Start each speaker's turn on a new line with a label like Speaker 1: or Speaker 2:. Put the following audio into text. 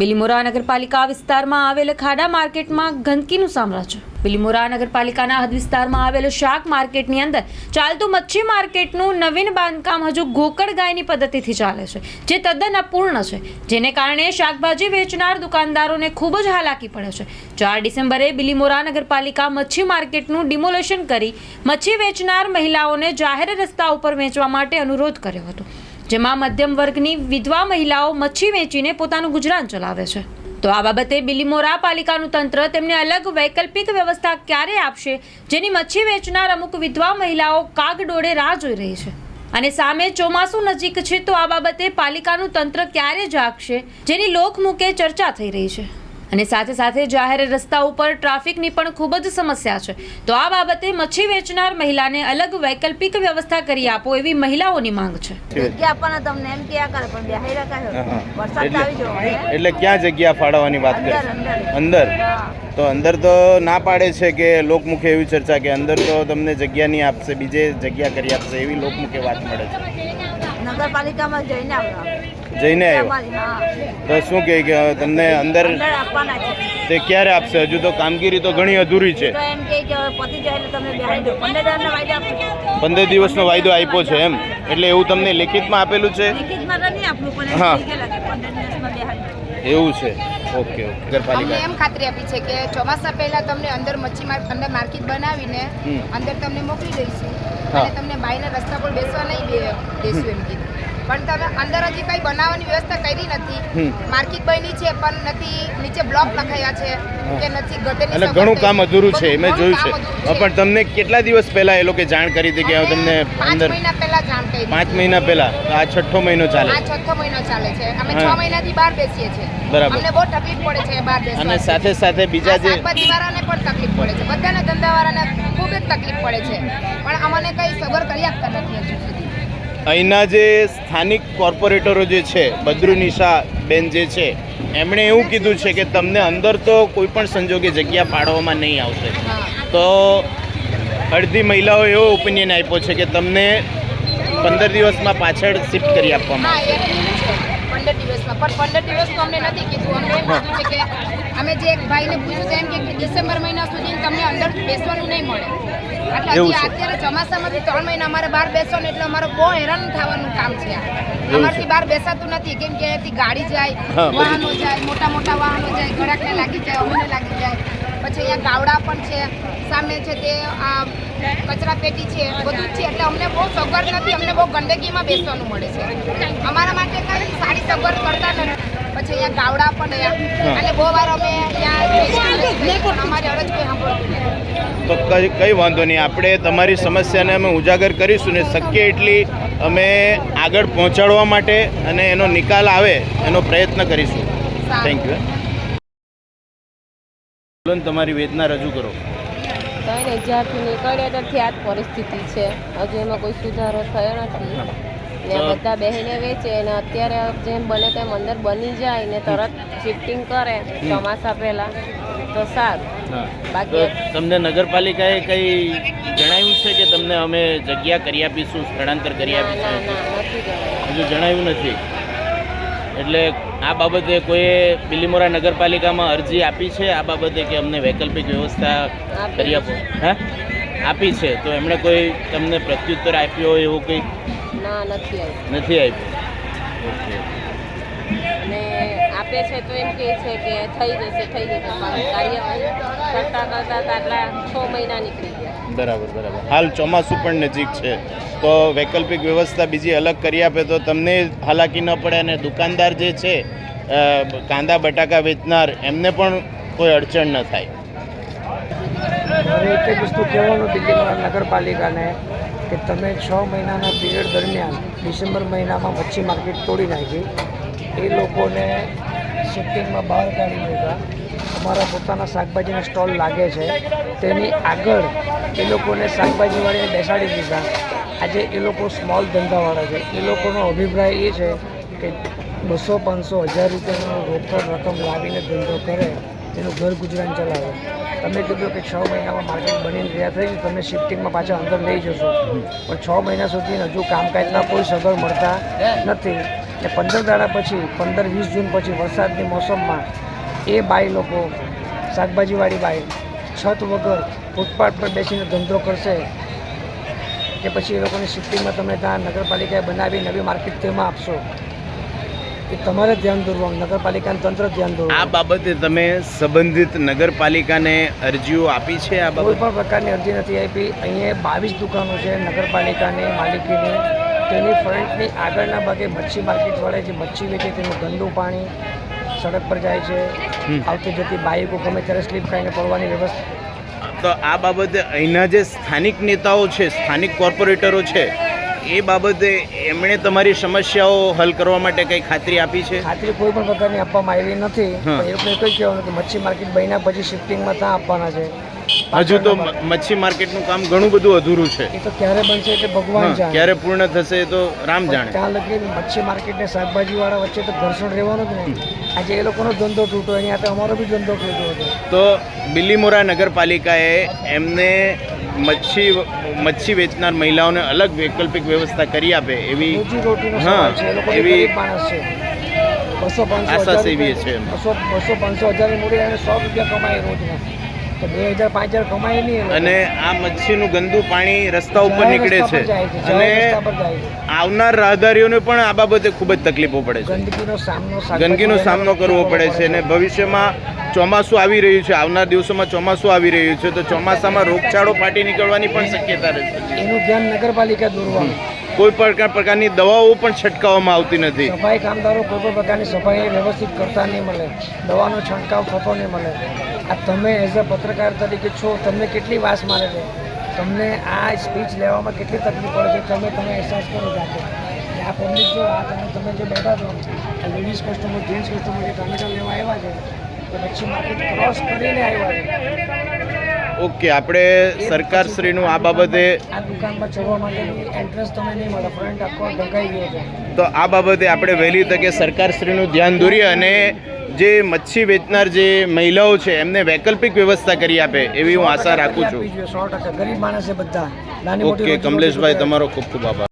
Speaker 1: બિલીમોરા નગરપાલિકા વિસ્તારમાં આવેલ ખાડા માર્કેટમાં ગંદકીનું સામ્રાજ્ય. બિલીમોરા નગરપાલિકાના હદ વિસ્તારમાં આવેલ શાક માર્કેટની અંદર ચાલતું મચ્છી માર્કેટનું નવીન બાંધકામ હજુ ગોકળ ગાયની પદ્ધતિથી ચાલે છે, જે તદ્દન અપૂર્ણ છે. જેને કારણે શાકભાજી વેચનાર દુકાનદારોને ખૂબ જ હાલાકી પડે છે. ચાર ડિસેમ્બરે બિલીમોરા નગરપાલિકા મચ્છી માર્કેટનું ડિમોલેશન કરી મચ્છી વેચનાર મહિલાઓને જાહેર રસ્તા ઉપર વેચવા માટે અનુરોધ કર્યો હતો. જેમાં મધ્યમ વર્ગની વિધવા મહિલાઓ મચ્છી વેચીને પોતાનું ગુજરાન ચલાવે છે. તો આ બાબતે બિલીમોરા પાલિકાનું તંત્ર તેમને અલગ વૈકલ્પિક વ્યવસ્થા ક્યારે આપશે, જેની મચ્છી વેચનાર અમુક વિધવા મહિલાઓ કાગડોળે રાહ જોઈ રહી છે. અને સામે ચોમાસું નજીક છે, તો આ બાબતે પાલિકાનું તંત્ર ક્યારે જાગશે, જેની લોકમુખે ચર્ચા થઈ રહી છે. અને સાથે સાથે જાહેર રસ્તા ઉપર ટ્રાફિકની પણ ખૂબ જ સમસ્યા છે. તો આ બાબતે મચ્છી વેચનાર મહિલાને અલગ વૈકલ્પિક વ્યવસ્થા કરી આપો એવી મહિલાઓની માંગ છે?
Speaker 2: એટલે ક્યાં જગ્યા ફાળવવાની વાત કરે?
Speaker 3: અંદર.
Speaker 2: તો અંદર તો ના પાડે છે કે લોકમુખે એવી ચર્ચા કે અંદર તો તમને જગ્યા નહીં આપશે બીજે જગ્યા કરી આપશે એવી લોકમુખે વાત મળે છે.
Speaker 3: નગરપાલિકામાં જઈને આવ્યો
Speaker 2: જઈને આવ્યો? તો શું કહે કે તમને અંદર
Speaker 3: અંદર આપવાના છે.
Speaker 2: તે ક્યારે આપશે? હજુ તો કામગીરી તો ઘણી અધૂરી છે.
Speaker 3: એમ કે હવે જાય તમને બેહાડી પંદર હજારના વાયદા
Speaker 2: પંદર દિવસનો વાયદો આપ્યો છે એમ? એટલે એવું તમને લેખિતમાં આપેલું છે?
Speaker 3: ટિકિટમાં તો નહીં આપવું પણ
Speaker 2: હા. એવું છે. Okay okay.
Speaker 4: અમને
Speaker 2: નગરપાલિકા
Speaker 4: એમ ખાતરી આપી છે કે ચોમાસા પહેલા તમને અંદર મચ્છી માર્ક અંદર માર્કેટ બનાવીને અંદર તમને મોકલી દઈશું. અને તમને બાયના રસ્તા પર બેસવા નહીં દેશું એમ કીધું. પણ તમે અંદર હજી કઈ બનાવવાની વ્યવસ્થા કરી નથી. માર્કેટ બની છે પણ નથી નીચે બ્લોક લખાયા છે કે નથી ગટરની
Speaker 2: એટલે ઘણું કામ અધૂરું છે મેં જોયું છે. પણ તમને કેટલા દિવસ પહેલા એ લોકો જાણ કરી હતી કે તમને અંદર
Speaker 4: મહિના પહેલા જાણ કરી
Speaker 2: પાંચ મહિના પહેલા? આ છઠ્ઠો મહિનો ચાલે.
Speaker 4: આ છઠ્ઠો મહિનો ચાલે છે. અમે છ મહિનાથી બહાર બેસીએ છીએ.
Speaker 2: બરાબર.
Speaker 4: અમને બહુ તકલીફ પડે છે બહાર બેસવા
Speaker 2: અને સાથે સાથે બીજા જે
Speaker 4: શાકભાજી વાળાને પણ તકલીફ પડે છે. બધાને ધંધાવાળાને ખૂબ જ તકલીફ પડે છે. પણ અમને કઈ સબર કરી આપતા નથી હજુ સુધી.
Speaker 2: અહીંના જે સ્થાનિક કોર્પોરેટરો જે છે બદ્રુનિશા બેન જે છે એમણે એવું કીધું છે કે તમને અંદર તો કોઈ પણ સંજોગે જગ્યા ફાળવવામાં નહીં આવશે. તો અડધી મહિલાઓ એવો ઓપિનિયન આપ્યો છે કે તમને પંદર દિવસમાં પાછળ શિફ્ટ કરી આપવામાં આવશે
Speaker 4: એ કીધું છે. પંદર દિવસમાં. પણ પંદર દિવસનું અમને નથી કીધું. અમને એમ કીધું છે કે અમે જે એક ભાઈને પૂછ્યું એમ કે ડિસેમ્બર મહિના સુધી તમને અંદર બેસવાનું નહીં મળે.
Speaker 2: એવું છે.
Speaker 4: અત્યારે ચોમાસામાંથી ત્રણ મહિના અમારે બહાર બેસવાનું એટલે અમારે બહુ હેરાન થવાનું કામ છે. અમારથી બહાર બેસાતું નથી. કેમ કે ગાડી જાય વાહનો જાય મોટા મોટા વાહનો જાય ગળાકને લાગી જાય અમને લાગી જાય. પછી અહીંયા ગાવડા પણ છે સામે છે તે આ કચરા પેટી છે બધું જ છે. એટલે અમને બહુ સગવડ નથી અમને બહુ ગંદકીમાં બેસવાનું મળે છે. અમારા માટે કઈ સારી સગવડ કરતા નથી. પછી અહીંયા ગાવડા પણ રહ્યા અને બહુ વાર અમે ત્યાં અમારી અરજ કોઈ સાંભળતું
Speaker 2: તો કઈ કઈ વાંધો નહીં. આપણે તમારી સમસ્યાને અમે ઉજાગર કરીશું ને શક્ય એટલી અમે આગળ પહોંચાડવા માટે અને એનો નિકાલ આવે એનો પ્રયત્ન કરીશું. થેન્ક યુ બોલો તમારી વેદના રજૂ કરો.
Speaker 5: ત્રણ હજારથી નીકળ્યા ત્યાંથી આ પરિસ્થિતિ છે. હજુ એમાં કોઈ સુધારો થયો નથી. ને બધા બહેને વેચે અને અત્યારે જેમ બને તેમ અંદર બની જાય ને તરત શિફ્ટિંગ કરે ચોમાસા પહેલા. તો સારું. બાકી
Speaker 2: તમને નગરપાલિકાએ કંઈ જણાવ્યું છે કે તમને અમે જગ્યા કરી આપીશું સ્થળાંતર કરી આપીશું. હજુ જણાવ્યું નથી. એટલે આ બાબતે કોઈએ બિલીમોરા નગરપાલિકામાં અરજી આપી છે? આ બાબતે કે અમને વૈકલ્પિક વ્યવસ્થા કરી આપો? હા? આપી છે. તો એમણે કોઈ તમને પ્રત્યુત્તર આપ્યો હોય એવું કંઈ?
Speaker 5: ના નથી આવ્યું
Speaker 2: નથી આપ્યું ઓકે.
Speaker 5: અને આપે છે તો એમ કહે છે કે થઈ જશે થઈ જશે કાર્યવાહી કરતાં કરતાં આટલા છ મહિના નીકળી ગયા.
Speaker 2: બરાબર બરાબર. હાલ ચોમાસું પણ નજીક છે. તો વૈકલ્પિક વ્યવસ્થા બીજી અલગ કરી આપે તો તમને હાલાકી ન પડે અને દુકાનદાર જે છે કાંદા બટાકા વેચનાર એમને પણ કોઈ અડચણ ન થાય.
Speaker 6: એક જ વસ્તુ કહેવાનું દિલ્હીમાં નગરપાલિકાને કે તમે છ મહિનાના પીરિયડ દરમિયાન ડિસેમ્બર મહિનામાં મચ્છી માર્કેટ તોડી નાખી. એ લોકોને શિફ્ટિંગમાં બહાર કાઢી દીધા. અમારા પોતાના શાકભાજીના સ્ટોલ લાગે છે. તેની આગળ એ લોકોને શાકભાજીવાળીને બેસાડી દીધા. આજે એ લોકો સ્મોલ ધંધાવાળા છે. એ લોકોનો અભિપ્રાય એ છે કે બસો પાંચસો હજાર રૂપિયાનો રોકડ રકમ લાવીને ધંધો કરે એનું ઘર ગુજરાન ચલાવે. તમે કીધું કે છ મહિનામાં માર્કેટ બનીને રહ્યા થઈ ગયું, તમે શિફ્ટિંગમાં પાછા અંદર લઈ જશો. પણ છ મહિના સુધી હજુ કામકાજના કોઈ સગવડ મળતા નથી. ને પંદર દાડા પછી, પંદર, વીસ જૂન પછી વરસાદની મોસમમાં એ બાઈ લોકો, શાકભાજીવાળી બાઈ, છત વગર ફૂટપાથ પર બેસીને ધંધો કરશે કે પછી એ લોકોની શિફ્ટિંગમાં તમે ત્યાં નગરપાલિકાએ બનાવી નવી માર્કેટ તેમાં આપશો. એ તમારે ધ્યાન દોરવાનું નગરપાલિકાનું તંત્ર ધ્યાન
Speaker 2: આ બાબતે તમે સંબંધિત નગરપાલિકાને અરજીઓ આપી છે આ
Speaker 6: કોઈ પણ પ્રકારની અરજી નથી આપી. અહીંયા બાવીસ દુકાનો છે નગરપાલિકાની માલિકીની. તેની ફ્રન્ટની આગળના ભાગે મચ્છી માર્કેટ વળે જે મચ્છી વેચે તેનું ગંદુ પાણી સડક પર જાય છે. આવતી જતી બાઈકો ગમે ત્યારે સ્લીપ ખાઈને પડવાની વ્યવસ્થા
Speaker 2: તો આ બાબતે અહીંના જે સ્થાનિક નેતાઓ છે સ્થાનિક કોર્પોરેટરો છે એ બાબતે એમણે તમારી સમસ્યાઓ હલ કરવા માટે કંઈ ખાતરી આપી છે?
Speaker 6: ખાતરી કોઈ પણ પ્રકારની આપવામાં આવી નથી. પણ એ લોકોએ કઈ કહેવાનું કે મચ્છી માર્કેટ બન્યા પછી શિફ્ટિંગમાં ત્યાં આપવાના છે.
Speaker 2: હજુ તો મચ્છી માર્કેટનું કામ ઘણું બધું અધૂરું છે.
Speaker 6: એ તો ક્યારે બનશે એટલે ભગવાન જાણે.
Speaker 2: ક્યારે પૂર્ણ થશે તો રામ જાણે.
Speaker 6: ત્યાં લગી મચ્છી માર્કેટ ને શાકભાજી વાળા વચ્ચે તો ઘર્ષણ રહેવાનું જ નહીં. આજે એ લોકોનો ધંધો તૂટો અહીંયા તો અમારો બી ધંધો તૂટ્યો હતો.
Speaker 2: તો બિલીમોરા નગરપાલિકાએ એમને મચ્છી મચ્છી વેચનાર મહિલાઓને અલગ વૈકલ્પિક વ્યવસ્થા કરી આપે એવી હા, એવી-
Speaker 6: બસો પાંચસો
Speaker 2: આશા
Speaker 6: હજાર
Speaker 2: છે
Speaker 6: બસો બસો પાંચસો હજારની મૂડી અને સો રૂપિયા કમાય રોજના. તો બે હજાર પાંચ હજાર કમાય નહીં
Speaker 2: અને આ મચ્છીનું ગંદુ પાણી રસ્તા ઉપર નીકળે છે. અને. આવનાર રાહદારીઓને પણ આ બાબતે ખૂબ જ તકલીફો પડે છે.
Speaker 6: ગંદકીનો સામનો
Speaker 2: ગંદકીનો સામનો કરવો પડે છે. અને ભવિષ્યમાં ચોમાસું આવી રહ્યું છે આવનાર દિવસોમાં ચોમાસું આવી રહ્યું છે તો ચોમાસામાં રોગચાળો ફાટી નીકળવાની પણ શક્યતા રહે છે.
Speaker 6: એનું ધ્યાન નગરપાલિકા દોરવાનું.
Speaker 2: કોઈ પ્રકાર પ્રકારની દવાઓ પણ છંટકાવવામાં આવતી નથી.
Speaker 6: સફાઈ કામદારો કોઈ પણ પ્રકારની સફાઈ વ્યવસ્થિત કરતા નહીં મળે. દવાનો છંટકાવ થતો નહીં મળે. આ તમે એઝ અ પત્રકાર તરીકે છો, તમને કેટલી વાસ મારે છે? તમને આ સ્પીચ લેવામાં કેટલી તકલીફ પડે છે? તમે તમે અહેસાસ કરો જાતે. આ પબ્લિક જો, આ તમે તમે જે બેઠા છો લેડીઝ કસ્ટમર જેન્ટ્સ કસ્ટમર જે ટામેટા લેવા આવ્યા છે, તો પછી માર્કેટ ક્રોસ કરીને આવ્યા છે.
Speaker 2: ઓકે આપણે સરકારશ્રીનું આ બાબતે
Speaker 6: આ દુકાનમાં ચડવા માટેની એન્ટ્રન્સ તમે નહીં મળે ફ્રન્ટ આખો ઢંકાઈ ગયો છે.
Speaker 2: તો આ બાબતે આપણે વહેલી તકે સરકારશ્રીનું ધ્યાન દોરીએ અને જે મચ્છી વેચનાર જે મહિલાઓ છે એમને વૈકલ્પિક વ્યવસ્થા કરી આપે એવી હું આશા રાખું છું.
Speaker 6: સો ટકા. ગરીબ માણસ છે બધા.
Speaker 2: ઓકે કમલેશભાઈ તમારો ખૂબ ખૂબ આભાર.